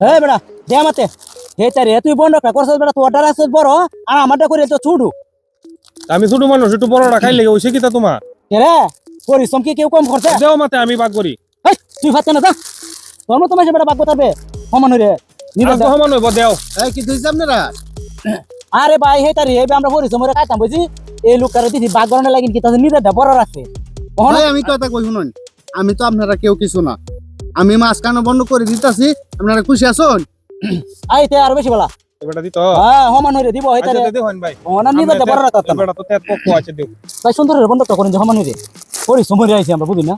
এই বেড়া দে হে তারে তুই করছিস বেড়া তোর আছে বড় আর আমারটা করে তো ছোট আমি ছোট মানুষ একটু বড়টা খাইলে ওইসে কিতা তোমার। কে রে? পরিশ্রম কি কেউ কম করছে? দেও মাতে আমি বাগ করি। এই, তুই ফাতে না যা তোর মতো মাসে বেড়া বাগ করবে সমান হইরে নিবে আর তো সমান হইব দেও এই কি দিয়েছে আপনারা আরে ভাই হে তারে এবে আমরা পরিশ্রম করে খাইতাম বুঝি এই লোকটারে দিদি বাগ গরনে লাগিন কি তাদের নিজেরটা বড় রাখছে ভাই আমি কথা কই শুনুন। আমি তো আপনারা কেউ কিছু না। আমি মাছ কানো বন্ধ করে দিতেছি আপনারা খুশি আছেন? আইতে আর বেশি বলা। এবারটা দিত? হ্যাঁ সমান হইরে দিব আচ্ছা দেও ভাই। বড় এবারটা তো তেত আছে ভাই সুন্দর করেন যে সমান হইরে। পরিশ্রম হইরে আইছি আমরা বুঝি না?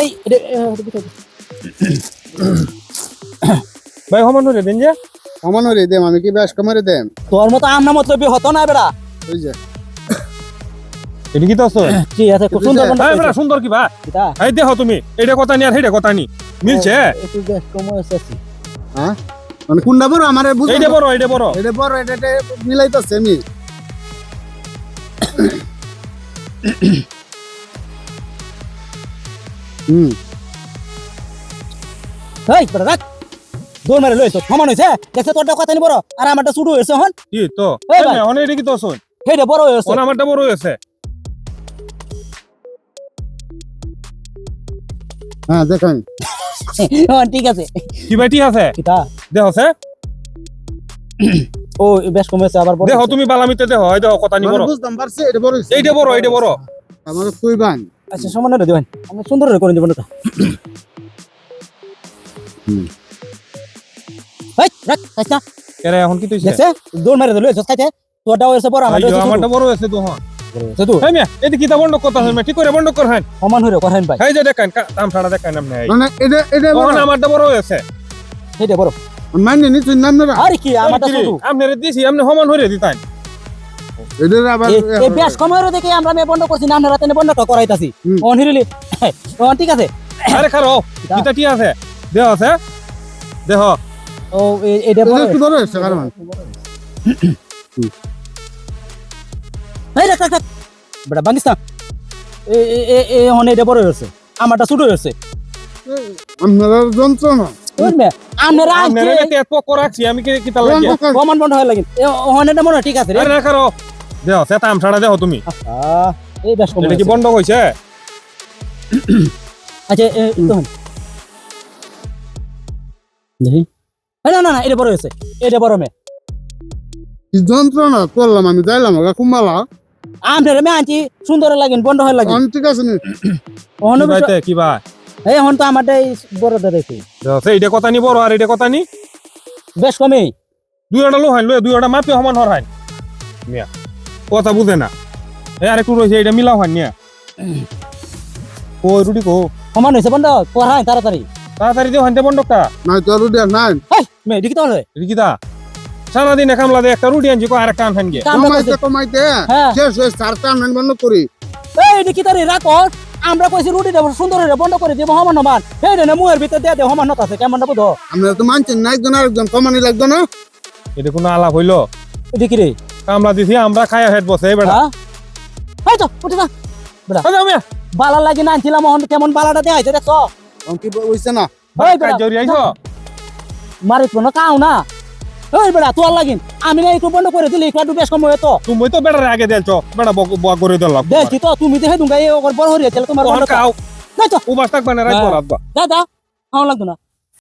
এই এটা এটা দিতে হবে। ভাই সমান হইরে দেন যে। হয়ে দেম আমি কি বেশ কমারে দেম? তোর মতো আমনা মতলবি হতো না বেড়া ওই যে। এটা কি তো আছে? খুব সুন্দর বন্ধ কি এই দেখো তুমি এটা কথা নি আর হেডে কথা নি। মিলছে? একটু বেশ কম আছে হ্যাঁ? মানে কোনটা বড়? আমার বুঝতে এইটা বড় এইটা বড়। এটা বড় এটা এটা মিলাইতেছে আমি হুম। এই বেড়া রাখ দৌড় মারে লইছ সমান হইছে দেখছে তোরটা কথা নি বড়। আর আমারটা শুরু হইছে হন? কি তো? এই এই ভাই। না অনে এটা কি তো শুন। হেডে বড় হইছে অন আমারটা বড় হয়েছে হ্যাঁ দেখেন হন ঠিক আছে। কি ভাই ঠিক আছে? কিটা দেখো সে ও বেশ কম হইছে আবার বড় দেখো তুমি বালামিতে দেখো এই দেখো কথা নি বড়। বুঝতাম পারছি এটা বড় হইছে। এইটা বড় এইটা বড়। আমার তুই বান। আচ্ছা সমান হইরে দিবেন। আমি সুন্দর করে দিব না হুম। এই রাখ আচ্ছা এরা এখন কি তুইছে দৌড় মারে লইছ খাইতে তোরটা হইছে বড় আমারটা। বড় হয়েছে তো হ্যাঁ এই মিয়া এদি কিতা বন্ধ কথা ঠিক করে বন্ধ কর হ্যাঁ। সমান হইরে করেন ভাই। এই যে দেখেন দাম ছাড়া দেখেন আপনি এই। মানে এটা এটা বড় তখন আমারটা বড় হয়েছে? হেডে বড়। মানে নিচে নাম না আর কি আমারটা এই কি রে? দিছি আপনি সমান হইরে দিতাই এটা আবার এ- এ বেশ কম দেখে আমরা মে বন্ধ করছি না আমরা রাতে বন্ধ করাইতাছি। অন হিরিলি। অন ঠিক আছে। আরে খারো কিতা ঠিক আছে? দেহ আছে? দেহ। ও এটা এটা বড় একটু বড় হয়েছে কারণ এই রাখ রাখ রাখ বেটা বাঙ্গিস না। এ এ এ এ হন এটা বড় হয়েছে আমারটা ছোট হয়েছে। আপনারা যন্ত্রণা। আমি কি প্রমাণ বন্ধ হয়ে মনে ঠিক আছে রে। না সে ছাড়া তুমি। আহ, এই বেশ কম কি বন্ধ হইছে আচ্ছা। দেখি। এই না না না এটা বড় হয়েছে। এটা বড় মে। কি যন্ত্রণা করলাম আমি যাইলাম ওগা আপনারা মে আনছি সুন্দর লাগেন বন্ধ হয়ে লাগে ঠিক আছে নি? হন ভাইতে কি ভাই এই হন তো আমারটাই বড়টা দেখি। দেহ সে এইটা কথা নি বড় আর এইটা কথা নি? বেশ কমই দুইটা লো হাইন লো দুইটা মাপি সমান হর হাইন। মিয়া কথা বুঝে না। এই আরেকটু রয়েছে এটা মিলাও হাইন নিয়া ও রুটি কো? সমান হয়েছে বন্ধ পড়াই তাড়াতাড়ি। তাড়াতাড়ি দিও হাইনতে বন্ধকটা নাই তো রুডি নাই। এই মে দেখি তাহলে রিকিতা সারাদিনে কামলা দিয়ে একটা রুটি আনছি কো আরেকটা আনফান গিয়ে কমাইতে কমাইতে হ্যাঁ। শেষ হয়ে চারটা আনবেন বন্ধ করি। এই দেখি তারে রাখো আমরা কইছি রুটি দেব সুন্দর হয়ে বন্ধ করে দিব সমান সমান। এই রে মুয়ের ভিতর দিয়ে দে সমান নত আছে কেমন বুঝো? আপনারা তো মানছেন না একজন আরেকজন কমানি লাগতো না? এটা কোনো আলাপ হইল? দেখি রে? কামলা দিছি আমরা খায়া হেড বসে বেড়া হ্যাঁ? তো উঠে যা। আচ্ছা মিয়া। বালা লাগি না আনছিলাম এখন কেমন বালাটা দেখাইছে দেখছ? অন কি হইছে না? ওই বেড়া জরি আইছো? মারি কোনো কাও না। ওই বেড়া তোর লাগিন আমি না একটু বন্ধ করে দিলে একটু বেশ কম হয়ে তো। তুমি তো বেড়ার আগে দেলছো বেড়া বক বক করে দিলাম। দেখছি তো তুমি দেখে দুঙ্গা এই ওর বড় হরিয়ে চলে তোমার বন্ধ নাই তো। উবাস থাক রাখব হ্যাঁ। রাখব দাদা আমার লাগবে না।